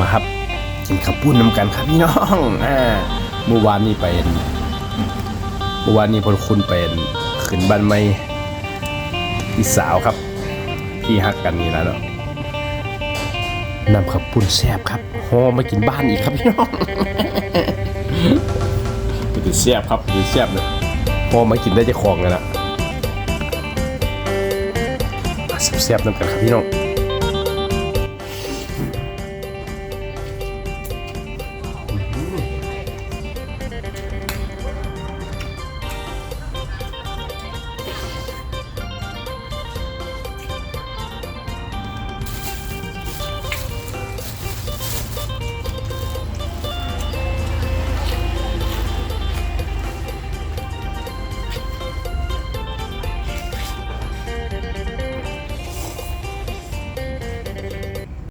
มาครับกินข้าวปุ้นน้ำกันครับพี่น้องอ่าเมื่อวานนี้ไปเมื่อวานนี้พลคุณเป็นขึ้นบ้านไม่พี่สาวครับ พี่ฮักกันนี่แล้วเนาะนำข้าวปุ้นแซ่บครับหอมากินบ้านอีกครับพี่น้องดูแซ่บครับดูแซ่บเลยหอมากินได้จะคลองกันละแซ่บๆน้ำกันครับพี่น้อง